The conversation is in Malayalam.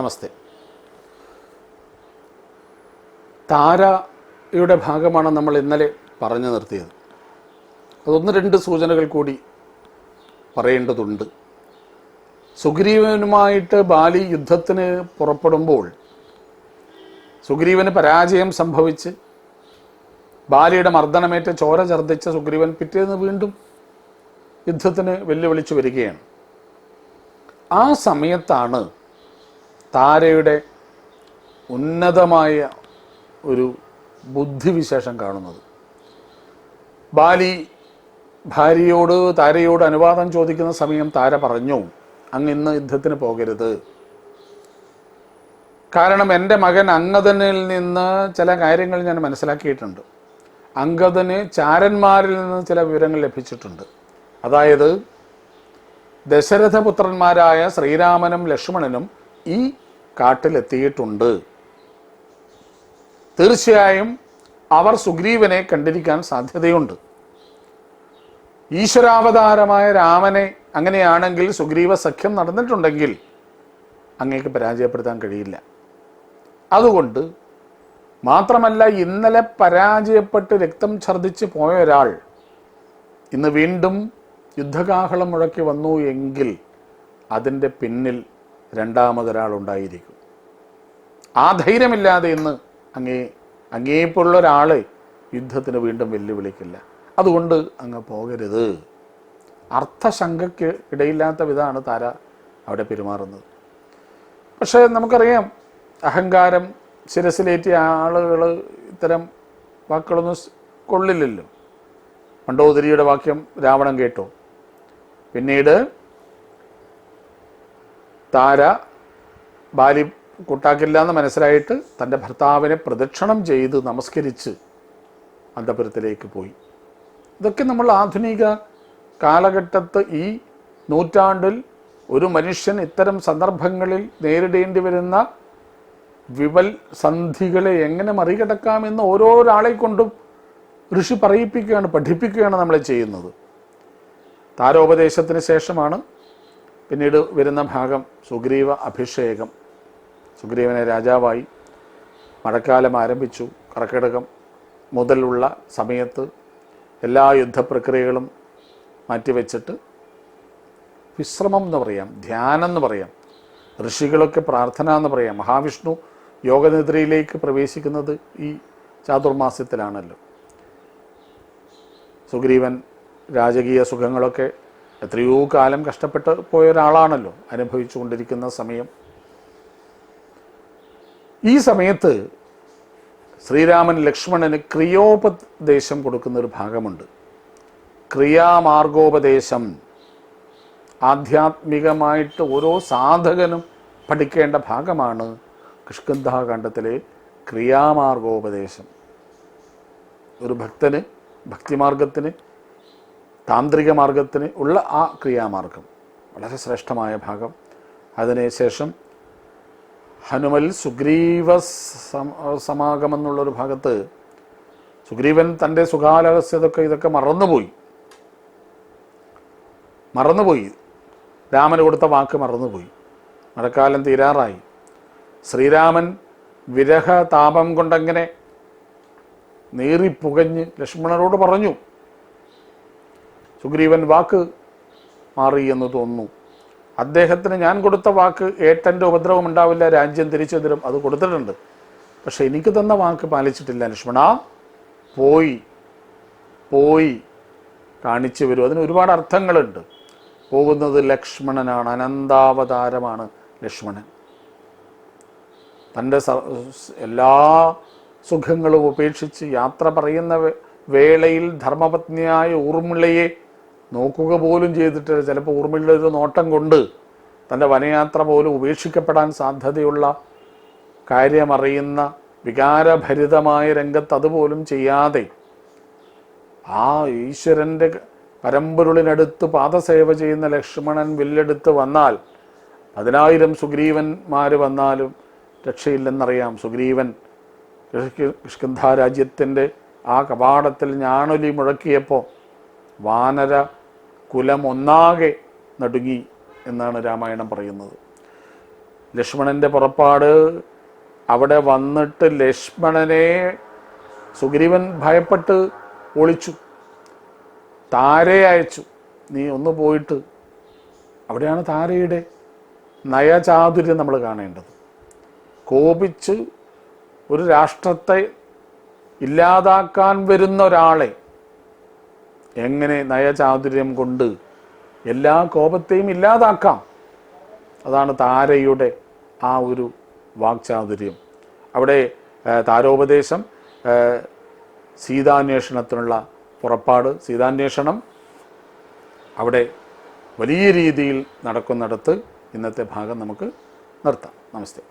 അഗസ്ത്യൻ താരയുടെ ഭാഗമാണ് നമ്മൾ ഇന്നലെ പറഞ്ഞു നിർത്തിയത്. അതൊന്ന് രണ്ട് സൂചനകൾ കൂടി പറയേണ്ടതുണ്ട്. സുഗ്രീവനുമായിട്ട് ബാലി യുദ്ധത്തിന് പുറപ്പെടുമ്പോൾ സുഗ്രീവന് പരാജയം സംഭവിച്ച് ബാലിയുടെ മർദ്ദനമേറ്റ ചോര ഛർദ്ദിച്ച സുഗ്രീവൻ പിറ്റേന്ന് വീണ്ടും യുദ്ധത്തിന് വെല്ലുവിളിച്ചു വരികയാണ്. ആ സമയത്താണ് താരയുടെ ഉന്നതമായ ഒരു ബുദ്ധിവിശേഷം കാണുന്നത്. ബാലി ഭാര്യയോട് താരയോട് അനുവാദം ചോദിക്കുന്ന സമയം താര പറഞ്ഞു അങ്ങ് ഇന്ന് യുദ്ധത്തിന് പോകരുത്. കാരണം എന്റെ മകൻ അംഗതനിൽ നിന്ന് ചില കാര്യങ്ങൾ ഞാൻ മനസ്സിലാക്കിയിട്ടുണ്ട്. അംഗതന് ചാരന്മാരിൽ നിന്ന് ചില വിവരങ്ങൾ ലഭിച്ചിട്ടുണ്ട്. അതായത് ദശരഥപുത്രന്മാരായ ശ്രീരാമനും ലക്ഷ്മണനും ഈ കാട്ടിലെത്തിയിട്ടുണ്ട്. തീർച്ചയായും അവർ സുഗ്രീവനെ കണ്ടിരിക്കാൻ സാധ്യതയുണ്ട്. ഈശ്വരാവതാരമായ രാമനെ അങ്ങനെയാണെങ്കിൽ സുഗ്രീവ സഖ്യം നടന്നിട്ടുണ്ടെങ്കിൽ അങ്ങേക്ക് പരാജയപ്പെടുത്താൻ കഴിയില്ല. അതുകൊണ്ട് മാത്രമല്ല ഇന്നലെ പരാജയപ്പെട്ട് രക്തം ഛർദ്ദിച്ച് പോയ ഒരാൾ ഇന്ന് വീണ്ടും യുദ്ധകാഹളം മുഴക്കി വന്നു എങ്കിൽ അതിന്റെ പിന്നിൽ രണ്ടാമതൊരാളുണ്ടായിരിക്കും. ആ ധൈര്യമില്ലാതെ ഇന്ന് അങ്ങേ അങ്ങേപ്പുള്ള ഒരാളെ യുദ്ധത്തിന് വീണ്ടും വെല്ലുവിളിക്കില്ല. അതുകൊണ്ട് അങ്ങ് പോകരുത്. അർത്ഥശങ്കയ്ക്ക് ഇടയില്ലാത്ത വിധമാണ് താര അവിടെ പെരുമാറുന്നത്. പക്ഷേ നമുക്കറിയാം അഹങ്കാരം ശിരസിലേറ്റിയ ആളുകൾ ഇത്തരം വാക്കുകളൊന്നും കൊള്ളില്ലല്ലോ. മണ്ടോദരിയുടെ വാക്യം രാവണൻ കേട്ടു. പിന്നീട് താര ബാലി കൂട്ടാക്കില്ല എന്ന് മനസ്സിലായിട്ട് തന്റെ ഭർത്താവിനെ പ്രദക്ഷിണം ചെയ്ത് നമസ്കരിച്ച് അന്തപുരത്തിലേക്ക് പോയി. ഇതൊക്കെ നമ്മൾ ആധുനിക കാലഘട്ടത്ത് ഈ നൂറ്റാണ്ടിൽ ഒരു മനുഷ്യൻ ഇത്തരം സന്ദർഭങ്ങളിൽ നേരിടേണ്ടി വരുന്ന വിവൽ സന്ധികളെ എങ്ങനെ മറികടക്കാമെന്ന് ഓരോരാളെ കൊണ്ടും ഋഷി പറയിപ്പിക്കുകയാണ് പഠിപ്പിക്കുകയാണ് നമ്മളെ ചെയ്യുന്നത്. താരോപദേശത്തിന് ശേഷമാണ് പിന്നീട് വരുന്ന ഭാഗം സുഗ്രീവ അഭിഷേകം. സുഗ്രീവനെ രാജാവായി മഴക്കാലം ആരംഭിച്ചു. കർക്കിടകം മുതലുള്ള സമയത്ത് എല്ലാ യുദ്ധപ്രക്രിയകളും മാറ്റിവെച്ചിട്ട് വിശ്രമം എന്ന് പറയാം ധ്യാനം എന്ന് പറയാം ഋഷികളൊക്കെ പ്രാർത്ഥന എന്ന് പറയാം. മഹാവിഷ്ണു യോഗനിദ്രയിലേക്ക് പ്രവേശിക്കുന്നത് ഈ ചാതുർമാസ്യത്തിലാണല്ലോ. സുഗ്രീവൻ രാജകീയ സുഖങ്ങളൊക്കെ എത്രയോ കാലം കഷ്ടപ്പെട്ട് പോയ ഒരാളാണല്ലോ അനുഭവിച്ചു കൊണ്ടിരിക്കുന്ന സമയം. ഈ സമയത്ത് ശ്രീരാമൻ ലക്ഷ്മണന് ക്രിയോപദേശം കൊടുക്കുന്ന ഒരു ഭാഗമുണ്ട്. ക്രിയാമാർഗോപദേശം. ആധ്യാത്മികമായിട്ട് ഓരോ സാധകനും പഠിക്കേണ്ട ഭാഗമാണ് കിഷ്കന്ധാകാന്ഡത്തിലെ ക്രിയാമാർഗോപദേശം. ഒരു ഭക്തന് ഭക്തിമാർഗത്തിന് താന്ത്രിക മാർഗത്തിന് ഉള്ള ആ ക്രിയാമാർഗം. വളരെ ശ്രേഷ്ഠമായ ഭാഗം. അതിനുശേഷം ഹനുമൽ സുഗ്രീവ സമ- സമാഗമം എന്നുള്ളൊരു ഭാഗത്ത് സുഗ്രീവൻ തന്റെ സുഖാലഹസ്യതൊക്കെ ഇതൊക്കെ മറന്നുപോയി. മറന്നുപോയി. രാമന് കൊടുത്ത വാക്ക് മറന്നുപോയി. മഴക്കാലം തീരാറായി. ശ്രീരാമൻ വിരഹ താപം കൊണ്ടങ്ങനെ നീറിപ്പുകഞ്ഞ് ലക്ഷ്മണരോട് പറഞ്ഞു. സുഗ്രീവൻ വാക്ക് മാറി എന്ന് തോന്നുന്നു. അദ്ദേഹത്തിന് ഞാൻ കൊടുത്ത വാക്ക് ഏട്ടന്റെ ഉപദ്രവം ഉണ്ടാവില്ല രാജ്യം തിരിച്ചു തരും അത് കൊടുത്തിട്ടുണ്ട്. പക്ഷെ എനിക്ക് തന്ന വാക്ക് പാലിച്ചിട്ടില്ല. ലക്ഷ്മണ പോയി പോയി കാണിച്ചു വരും. അതിന് ഒരുപാട് അർത്ഥങ്ങളുണ്ട്. പോകുന്നത് ലക്ഷ്മണനാണ് അനന്താവതാരമാണ് ലക്ഷ്മണൻ. തന്റെ എല്ലാ സുഖങ്ങളും ഉപേക്ഷിച്ച് യാത്ര പറയുന്ന വേളയിൽ ധർമ്മപത്നിയായ ഊർമിളയെ നോക്കുക പോലും ചെയ്തിട്ട് ചിലപ്പോൾ ഊർമിളയുടെ ഒരു നോട്ടം കൊണ്ട് തന്റെ വനയാത്ര പോലും ഉപേക്ഷിക്കപ്പെടാൻ സാധ്യതയുള്ള കാര്യമറിയുന്ന വികാരഭരിതമായ രംഗത്ത് അതുപോലും ചെയ്യാതെ ആ ഈശ്വരന്റെ പരമ്പൊരുളിനടുത്ത് പാദസേവ ചെയ്യുന്ന ലക്ഷ്മണൻ വില്ലെടുത്ത് വന്നാൽ പതിനായിരം സുഗ്രീവന്മാർ വന്നാലും രക്ഷയില്ലെന്നറിയാം. സുഗ്രീവൻ കിഷ്കന്ധ രാജ്യത്തിന്റെ ആ കപാടത്തിൽ ഞാണൊലി മുഴക്കിയപ്പോൾ വാനര കുലം ഒന്നാകെ നടുങ്ങി എന്നാണ് രാമായണം പറയുന്നത്. ലക്ഷ്മണന്റെ പുറപ്പാട് അവിടെ വന്നിട്ട് ലക്ഷ്മണനെ സുഗ്രീവൻ ഭയപ്പെട്ട് ഒളിച്ചു. താരെ അയച്ചു. നീ ഒന്ന് പോയിട്ട് അവിടെയാണ് താരയുടെ നയചാതുര്യം നമ്മൾ കാണേണ്ടത്. കോപിച്ച് ഒരു രാഷ്ട്രത്തെ ഇല്ലാതാക്കാൻ വരുന്ന ഒരാളെ എങ്ങനെ നയചാതുര്യം കൊണ്ട് എല്ലാ കോപത്തെയും ഇല്ലാതാക്കാം. അതാണ് താരയുടെ ആ ഒരു വാക്ചാതുര്യം. അവിടെ താരോപദേശം സീതാന്വേഷണത്തിനുള്ള പുറപ്പാട് സീതാന്വേഷണം അവിടെ വലിയ രീതിയിൽ നടക്കുന്നിടത്ത് ഇന്നത്തെ ഭാഗം നമുക്ക് നിർത്താം. നമസ്തേ.